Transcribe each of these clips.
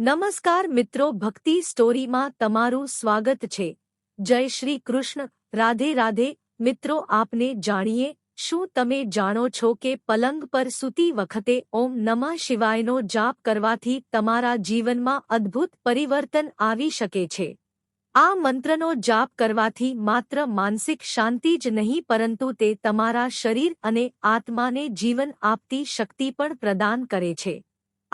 નમસ્કાર મિત્રો, ભક્તિ સ્ટોરીમાં તમારું સ્વાગત છે. જય શ્રી કૃષ્ણ. રાધે રાધે, મિત્રો, આપને જાણીએ, શું તમે જાણો છો કે પલંગ પર સૂતી વખતે ઓમ નમઃ શિવાયનો જાપ કરવાથી તમારા જીવનમાં અદ્ભુત પરિવર્તન આવી શકે છે? આ મંત્રનો જાપ કરવાથી માત્ર માનસિક શાંતિ જ નહીં, પરંતુ તે તમારા શરીર અને આત્માને જીવન આપતી શક્તિ પણ પ્રદાન કરે છે.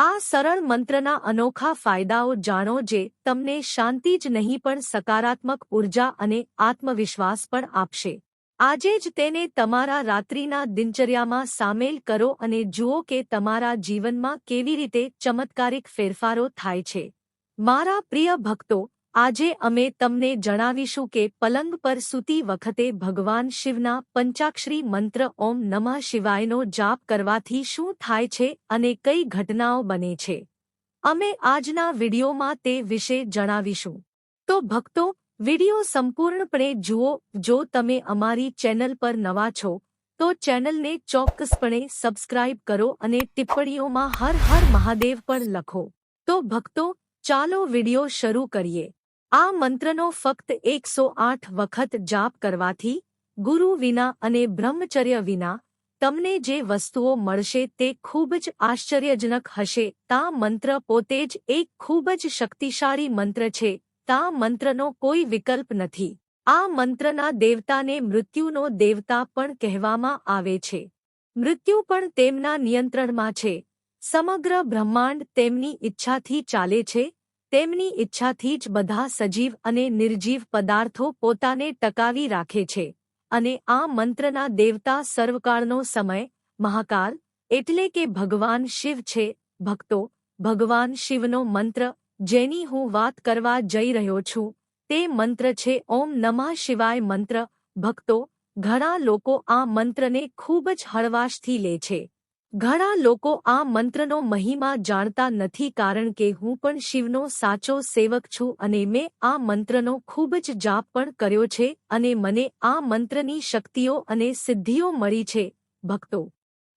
આ સરળ મંત્રના અનોખા ફાયદાઓ જાણો જે તમને શાંતિ જ નહીં પણ સકારાત્મક ઊર્જા અને આત્મવિશ્વાસ પણ આપશે. આજે જ તેને તમારા રાત્રિના દિનચર્યામાં સામેલ કરો અને જુઓ કે તમારા જીવનમાં કેવી રીતે ચમત્કારિક ફેરફારો થાય છે. મારા પ્રિય ભક્તો આજે અમે તમને જણાવીશું કે પલંગ પર સૂતી વખતે ભગવાન શિવના પંચાક્ષરી મંત્ર ઓમ નમઃ શિવાયનો જાપ કરવાથી શું થાય છે અને કઈ ઘટનાઓ બને છે. અમે આજના વિડીયોમાં તે વિશે જણાવીશું. તો ભક્તો, વીડિયો સંપૂર્ણપણે જુઓ, જો તમે અમારી ચેનલ પર નવા છો, તો ચેનલને ચોક્કસપણે સબસ્ક્રાઇબ કરો અને ટિપ્પણીઓમાં હર હર મહાદેવ પણ લખો. તો ભક્તો, ચાલો વીડિયો શરૂ કરીએ. આ મંત્રનો ફક્ત એકસો આઠ વખત જાપ કરવાથી ગુરુ વિના અને બ્રહ્મચર્ય વિના તમને જે વસ્તુઓ મળશે તે ખૂબ જ આશ્ચર્યજનક હશે. તા મંત્ર પોતે જ એક ખૂબ જ શક્તિશાળી મંત્ર છે. તા મંત્રનો કોઈ વિકલ્પ નથી. આ મંત્રના દેવતાને મૃત્યુનો દેવતા પણ કહેવામાં આવે છે. મૃત્યુ પણ તેમના નિયંત્રણમાં છે. સમગ્ર બ્રહ્માંડ તેમની ઈચ્છાથી ચાલે છે. તેમની ઈચ્છાથી જ બધા સજીવ અને નિર્જીવ પદાર્થો પોતાને ટકાવી રાખે છે અને આ મંત્રના દેવતા સર્વકાળનો સમય, મહાકાલ, એટલે કે ભગવાન શિવ છે, ભક્તો, ભગવાન શિવનો મંત્ર, જેની હું વાત કરવા જઈ રહ્યો છું, તે મંત્ર છે ઓમ નમઃ શિવાય મંત્ર, ભક્તો, ઘણા લોકો આ મંત્રને ખૂબ જ હળવાશથી લે છે. ઘણા લોકો આ મંત્રનો મહિમા જાણતા નથી કારણ કે હું પણ શિવનો સાચો સેવક છું અને મેં આ મંત્રનો ખૂબ જ જાપ પણ કર્યો છે અને મને આ મંત્રની શક્તિઓ અને સિદ્ધિઓ મળી છે. ભક્તો,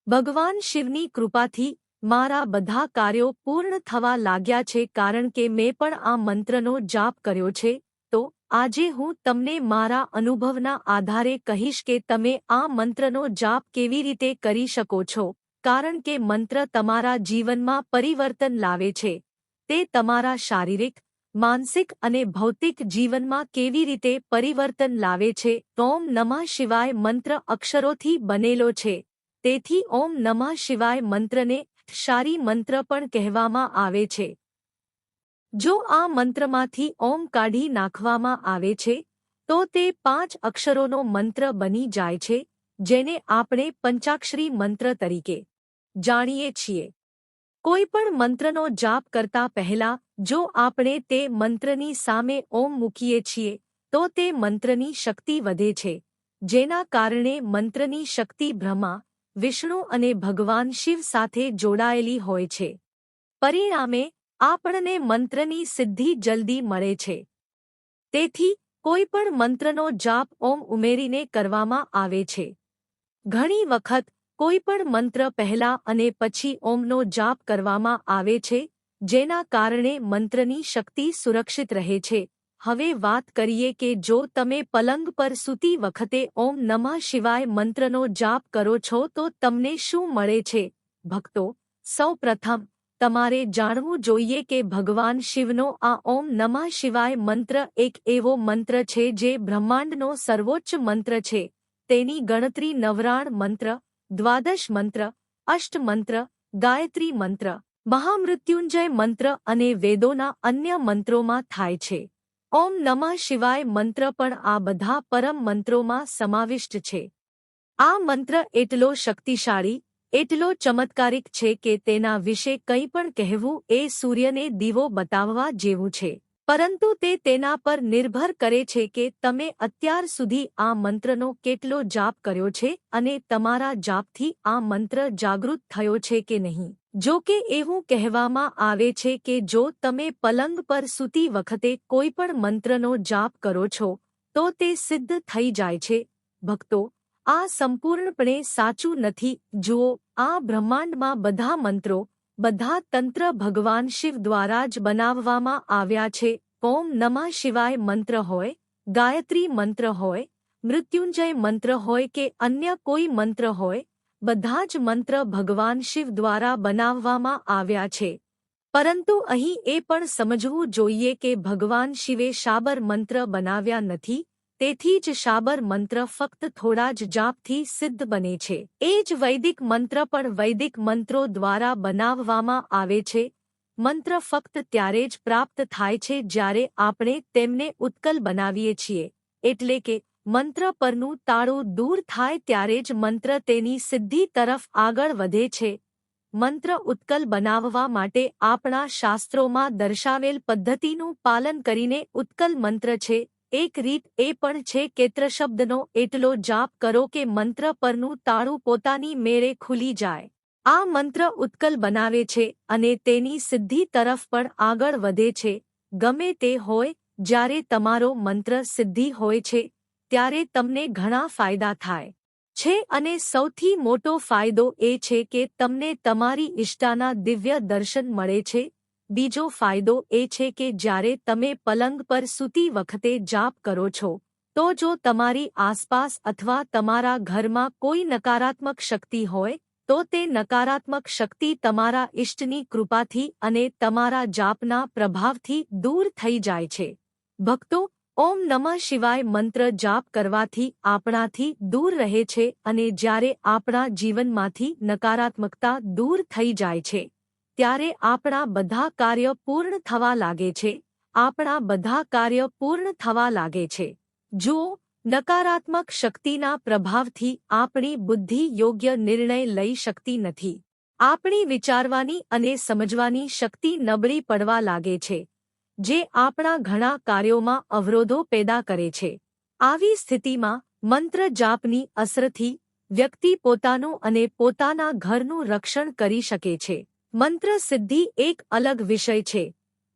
ભગવાન શિવની કૃપાથી મારા બધા કાર્યો પૂર્ણ થવા લાગ્યા છે કારણ કે મેં પણ આ મંત્રનો જાપ કર્યો છે. તો, આજે હું તમને મારા અનુભવના આધારે કહીશ કે તમે આ મંત્રનો જાપ કેવી રીતે કરી શકો છો. કારણ કે મંત્ર તમારા જીવનમાં પરિવર્તન લાવે છે. તે તમારા શારીરિક, માનસિક અને ભૌતિક જીવનમાં કેવી રીતે પરિવર્તન લાવે છે, ઓમ નમઃ શિવાય મંત્ર અક્ષરોથી બનેલો છે. તેથી ઓમ નમઃ શિવાય મંત્રને શારી મંત્ર પણ કહેવામાં આવે છે. જો આ મંત્રમાંથી ઓમ કાઢી નાખવામાં આવે છે, તો તે પાંચ અક્ષરોનો મંત્ર બની જાય છે, જેને આપણે પંચાક્ષરી મંત્ર તરીકે જાણીએ છીએ. કોઈ પણ મંત્રનો જાપ કરતા પહેલા, જો આપણે તે મંત્રની સામે ઓમ મૂકીએ છીએ, તો તે મંત્રની શક્તિ વધે છે. જેના કારણે મંત્રની શક્તિ બ્રહ્મા, વિષ્ણુ અને ભગવાન શિવ સાથે જોડાયેલી હોય છે. પરિણામે, આપણને મંત્રની સિદ્ધિ જલ્દી મળે છે. તેથી, કોઈ પણ મંત્રનો જાપ ઓમ ઉમેરીને કરવામાં આવે છે. ઘણી વખત કોઈ પણ મંત્ર પહેલા અને પછી ઓમનો જાપ કરવામાં આવે છે, જેના કારણે મંત્રની શક્તિ સુરક્ષિત રહે છે. હવે વાત કરીએ કે જો તમે પલંગ પર સૂતી વખતે ઓમ નમઃ શિવાય મંત્રનો જાપ કરો છો, તો તમને શું મળે છે? ભક્તો, સૌ પ્રથમ, તમારે જાણવું જોઈએ કે ભગવાન શિવનો આ ઓમ નમઃ શિવાય મંત્ર એક એવો મંત્ર છે જે બ્રહ્માંડનો સર્વોચ્ચ મંત્ર છે. તેની ગણતરી નવરાણ મંત્ર દ્વાદશ મંત્ર, અષ્ટ મંત્ર, ગાયત્રી મંત્ર, મહામૃત્યુંજય મંત્ર અને વેદોના અન્ય મંત્રોમાં થાય છે. ઓમ નમઃ શિવાય મંત્ર પણ આ બધા પરમ મંત્રોમાં સમાવિષ્ટ છે. આ મંત્ર એટલો શક્તિશાળી, એટલો ચમત્કારિક છે કે તેના વિશે કંઈ પણ કહેવું એ સૂર્યને દીવો બતાવવા જેવું છે. પરંતુ તે તેના પર નિર્ભર કરે છે કે તમે અત્યાર સુધી આ મંત્રનો કેટલો જાપ કર્યો છે અને તમારા જાપથી આ મંત્ર જાગૃત થયો છે કે નહીં. જો કે એવું કહેવામાં આવે છે કે જો તમે પલંગ પર સૂતી વખતે કોઈ પણ મંત્રનો જાપ કરો છો, તો તે સિદ્ધ થઈ જાય છે. ભક્તો, આ સંપૂર્ણપણે સાચું નથી. જુઓ, આ બ્રહ્માંડમાં બધા મંત્રો બધા તંત્ર ભગવાન શિવ દ્વારા જ બનાવવામાં આવ્યા છે. ઓમ નમઃ શિવાય મંત્ર હોય, ગાયત્રી મંત્ર હોય, મૃત્યુંજય મંત્ર હોય કે અન્ય કોઈ મંત્ર હોય, બધા જ મંત્ર ભગવાન શિવ દ્વારા બનાવવામાં આવ્યા છે. પરંતુ અહીં એ પણ સમજવું જોઈએ કે ભગવાન શિવે શાબર મંત્ર બનાવ્યા નથી. તેથી જ શાબર મંત્ર ફક્ત થોડા જ જાપથી સિદ્ધ બને છે. એ જ વૈદિક મંત્ર પણ વૈદિક મંત્રો દ્વારા બનાવવામાં આવે છે. મંત્ર ફક્ત ત્યારે જ પ્રાપ્ત થાય છે જ્યારે આપણે તેમને ઉત્કલ બનાવીએ છીએ. એટલે કે, મંત્ર પરનું તાળું દૂર થાય ત્યારે જ મંત્ર તેની સિદ્ધિ તરફ આગળ વધે છે. મંત્ર ઉત્કલ બનાવવા માટે આપણા શાસ્ત્રોમાં દર્શાવેલ પદ્ધતિનું પાલન કરીને ઉત્કલ મંત્ર છે. એક રીત એ પણ છે કે શબ્દનો એટલો જાપ કરો કે મંત્ર પરનું તાળું પોતાની મેળે ખુલી જાય. આ મંત્ર ઉત્કલ બનાવે છે અને તેની સિદ્ધિ તરફ પણ આગળ વધે છે. ગમે તે હોય, જ્યારે તમારો મંત્ર સિદ્ધિ હોય છે, ત્યારે તમને ઘણા ફાયદા થાય. છે અને સૌથી મોટો ફાયદો એ છે કે તમને તમારી ઇષ્ટાના દિવ્ય દર્શન મળે છે બીજો ફાયદો એ છે કે જ્યારે તમે પલંગ પર સૂતી વખતે જાપ કરો છો, તો જો તમારી આસપાસ અથવા તમારા ઘરમાં કોઈ નકારાત્મક શક્તિ હોય, તો તે નકારાત્મક શક્તિ તમારા ઇષ્ટની કૃપાથી અને તમારા જાપના પ્રભાવથી દૂર થઈ જાય છે. ભક્તો, ઓમ નમઃ શિવાય મંત્ર જાપ કરવાથી આપણાથી દૂર રહે છે અને જ્યારે આપણા જીવનમાંથી નકારાત્મકતા દૂર થઈ જાય છે. ત્યારે આપણા બધા કાર્ય પૂર્ણ થવા લાગે છે. આપણા બધા કાર્ય પૂર્ણ થવા લાગે છે. જુઓ નકારાત્મક શક્તિના પ્રભાવથી આપણી બુદ્ધિ યોગ્ય નિર્ણય લઈ શકતી નથી. આપણી વિચારવાની અને સમજવાની શક્તિ નબળી પડવા લાગે છે. જે આપણા ઘણા કાર્યોમાં અવરોધો પેદા કરે છે. આવી સ્થિતિમાં મંત્ર જાપની અસરથી વ્યક્તિ પોતાનું અને પોતાના ઘરનું રક્ષણ કરી શકે છે. મંત્ર સિદ્ધિ એક અલગ વિષય છે.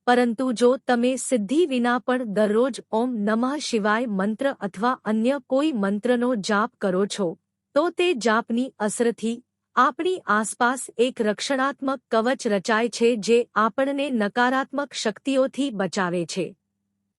પરંતુ જો તમે સિદ્ધિ વિના પણ દરરોજ ઓમ નમઃ શિવાય મંત્ર અથવા અન્ય કોઈ મંત્રનો જાપ કરો છો, તો તે જાપની અસરથી આપણી આસપાસ એક રક્ષણાત્મક કવચ રચાય છે જે આપણને નકારાત્મક શક્તિઓથી બચાવે છે.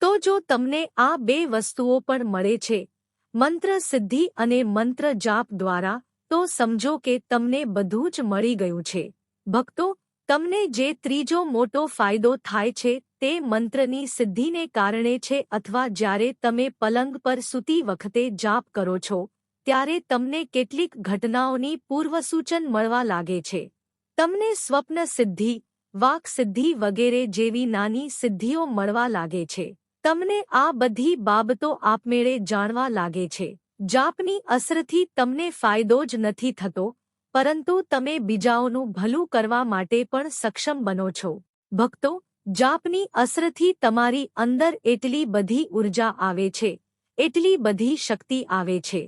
તો જો તમને આ બે વસ્તુઓ પણ મળે છે, મંત્ર સિદ્ધિ અને મંત્ર જાપ દ્વારા, તો સમજો કે તમને બધું જ મળી ગયું છે. ભક્તો, તમને જે ત્રીજો મોટો ફાયદો થાય છે તે મંત્રની સિદ્ધિને કારણે છે અથવા જ્યારે તમે પલંગ પર સૂતી વખતે જાપ કરો છો, ત્યારે તમને કેટલીક ઘટનાઓની પૂર્વસૂચન મળવા લાગે છે. તમને સ્વપ્ન સિદ્ધિ, વાક સિદ્ધિ વગેરે જેવી નાની સિદ્ધિઓ મળવા લાગે છે. તમને આ બધી બાબતો આપમેળે જાણવા લાગે છે. જાપની અસરથી તમને ફાયદો જ નથી થતો પરંતુ તમે બીજાઓનું ભલું કરવા માટે પણ સક્ષમ બનો છો. ભક્તો, જાપની અસરથી તમારી અંદર એટલી બધી ઊર્જા આવે છે, એટલી બધી શક્તિ આવે છે,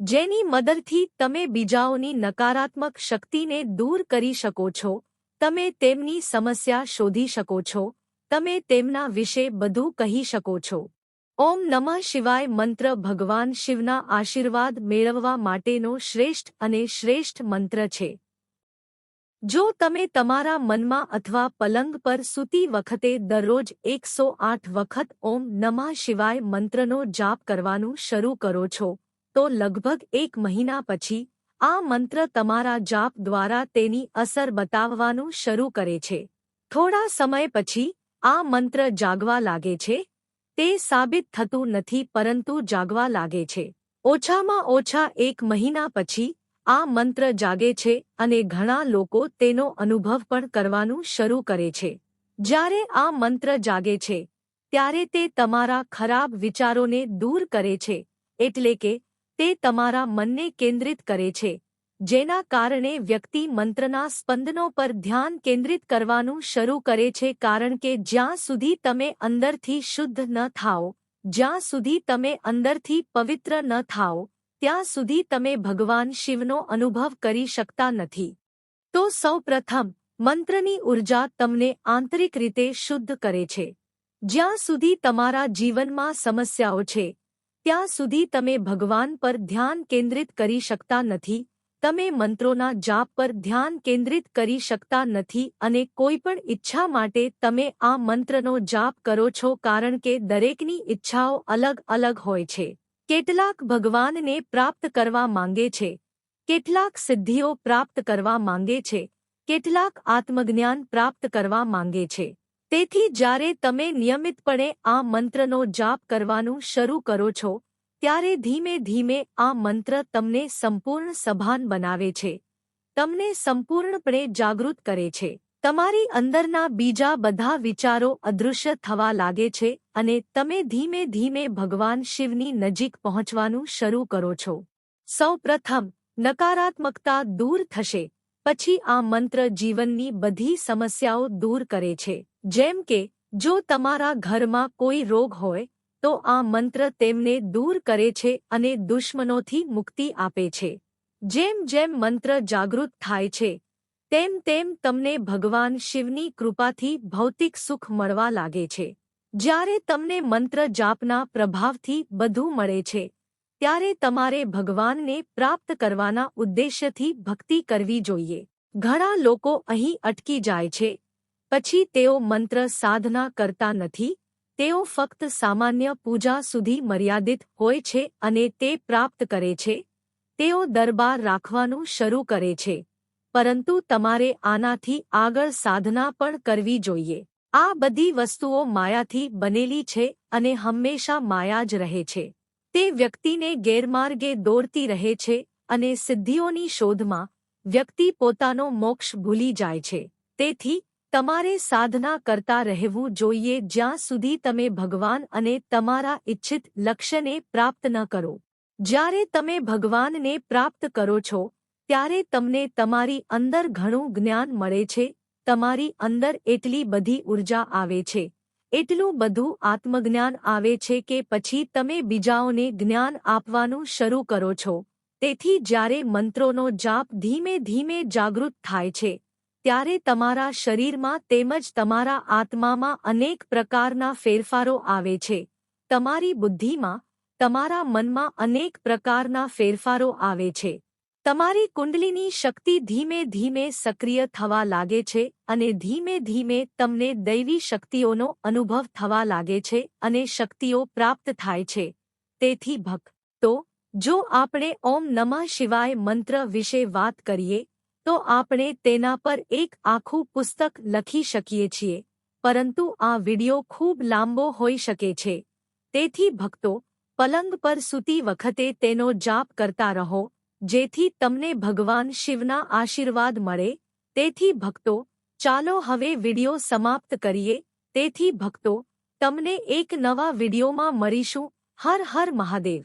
જેની મદદથી તમે બીજાઓની નકારાત્મક શક્તિને દૂર કરી શકો છો, તમે તેમની સમસ્યા શોધી શકો છો, તમે તેમના વિશે બધું કહી શકો છો. ઓમ નમઃ શિવાય મંત્ર ભગવાન શિવના આશીર્વાદ મેળવવા માટેનો શ્રેષ્ઠ અને શ્રેષ્ઠ મંત્ર છે. જો તમે તમારા મનમાં અથવા પલંગ પર સૂતી વખતે દરરોજ એકસો આઠ વખત ઓમ નમઃ શિવાય મંત્રનો જાપ કરવાનું શરૂ કરો છો, તો લગભગ એક મહિના પછી આ મંત્ર તમારા જાપ દ્વારા તેની અસર બતાવવાનું શરૂ કરે છે. થોડા સમય પછી આ મંત્ર જાગવા લાગે છે તે સાબિત થતું નથી પરંતુ જાગવા લાગે છે. ઓછામાં ઓછા એક મહિના પછી આ મંત્ર જાગે છે અને ઘણા લોકો તેનો અનુભવ પણ કરવાનું શરૂ કરે છે. જ્યારે આ મંત્ર જાગે છે, ત્યારે તે તમારા ખરાબ વિચારોને દૂર કરે છે, એટલે કે તે તમારા મનને કેન્દ્રિત કરે છે. જેના કારણે વ્યક્તિ મંત્રના સ્પંદનો પર ધ્યાન કેન્દ્રિત કરવાનું શરૂ કરે છે કારણ કે જ્યાં સુધી તમે અંદરથી શુદ્ધ ન થાઓ, જ્યાં સુધી તમે અંદરથી પવિત્ર ન થાઓ, ત્યાં સુધી તમે ભગવાન શિવનો અનુભવ કરી શકતા નથી. તો સૌ પ્રથમ મંત્રની ઊર્જા તમને આંતરિક રીતે શુદ્ધ કરે છે. જ્યાં સુધી તમારા જીવનમાં સમસ્યાઓ છે, ત્યાં સુધી તમે ભગવાન પર ધ્યાન કેન્દ્રિત કરી શકતા નથી તમે મંત્રોના જાપ પર ધ્યાન કેન્દ્રિત કરી શકતા નથી અને કોઈપણ ઈચ્છા માટે તમે આ મંત્રનો જાપ કરો છો કારણ કે દરેકની ઈચ્છાઓ અલગ અલગ હોય છે. કેટલાક ભગવાનને પ્રાપ્ત કરવા માંગે છે. કેટલાક સિદ્ધિઓ પ્રાપ્ત કરવા માંગે છે. કેટલાક આત્મજ્ઞાન પ્રાપ્ત કરવા માંગે છે. તેથી જ્યારે તમે નિયમિતપણે આ મંત્રનો જાપ કરવાનું શરૂ કરો છો ત્યારે ધીમે ધીમે આ મંત્ર તમને સંપૂર્ણ સભાન બનાવે છે. તમને સંપૂર્ણપણે જાગૃત કરે છે. તમારી અંદરના બીજા બધા વિચારો અદૃશ્ય થવા લાગે છે અને તમે ધીમે ધીમે ભગવાન શિવની નજીક પહોંચવાનું શરૂ કરો છો. સૌ પ્રથમ નકારાત્મકતા દૂર થશે. પછી આ મંત્ર જીવનની બધી સમસ્યાઓ દૂર કરે છે. જેમ કે, જો તમારા ઘરમાં કોઈ રોગ હોય તો આ મંત્ર તેમને દૂર કરે છે અને દુશ્મનોથી મુક્તિ આપે છે. જેમ જેમ મંત્ર જાગૃત થાય છે, તેમ તેમ તમને ભગવાન શિવની કૃપાથી ભૌતિક સુખ મળવા લાગે છે. જ્યારે તમને મંત્ર જાપના પ્રભાવથી બધું મળે છે, ત્યારે તમારે ભગવાનને પ્રાપ્ત કરવાના ઉદ્દેશ્યથી ભક્તિ કરવી જોઈએ. ઘણા લોકો અહીં અટકી જાય છે, પછી તેઓ મંત્ર સાધના કરતા નથી તેઓ ફક્ત સામાન્ય પૂજા સુધી મર્યાદિત હોય છે અને તે પ્રાપ્ત કરે છે. તેઓ દરબાર રાખવાનું શરૂ કરે છે. પરંતુ તમારે આનાથી આગળ સાધના પણ કરવી જોઈએ. આ બધી વસ્તુઓ માયાથી બનેલી છે અને હંમેશા માયા જ રહે છે. તે વ્યક્તિને ગેરમાર્ગે દોરતી રહે છે અને સિદ્ધિઓની શોધમાં વ્યક્તિ પોતાનો મોક્ષ ભૂલી જાય છે. તેથી તમારે સાધના કરતા રહેવું જોઈએ જ્યાં સુધી તમે ભગવાન અને તમારા ઇચ્છિત લક્ષ્યને પ્રાપ્ત ન કરો. જ્યારે તમે ભગવાનને પ્રાપ્ત કરો છો, ત્યારે તમને તમારી અંદર ઘણું જ્ઞાન મળે છે, તમારી અંદર એટલી બધી ઊર્જા આવે છે, એટલું બધું આત્મજ્ઞાન આવે છે કે પછી તમે બીજાઓને જ્ઞાન આપવાનું શરૂ કરો છો. તેથી જ્યારે મંત્રોનો જાપ ધીમે ધીમે જાગૃત થાય છે ત્યારે તમારા શરીરમાં તેમજ તમારા આત્મામાં અનેક પ્રકારના ફેરફારો આવે છે. તમારી બુદ્ધિમાં, તમારા મનમાં અનેક પ્રકારના ફેરફારો આવે છે. તમારી કુંડલીની શક્તિ ધીમે ધીમે સક્રિય થવા લાગે છે અને ધીમે ધીમે તમને દૈવી શક્તિઓનો અનુભવ થવા લાગે છે અને શક્તિઓ પ્રાપ્ત થાય છે. તેથી ભક્તો, જો આપણે ઓમ નમઃ શિવાય મંત્ર વિશે વાત કરીએ તો આપણે તેના પર એક આખું પુસ્તક લખી શકીએ છીએ. પરંતુ આ વિડિયો ખૂબ લાંબો હોઈ શકે છે. તેથી ભક્તો, પલંગ પર સૂતી વખતે તેનો જાપ કરતા રહો, જેથી તમને ભગવાન શિવના આશીર્વાદ મળે. તેથી ભક્તો, ચાલો હવે વિડિયો સમાપ્ત કરીએ. તેથી ભક્તો, તમને એક નવા વિડિયોમાં મળીશું. હર હર મહાદેવ.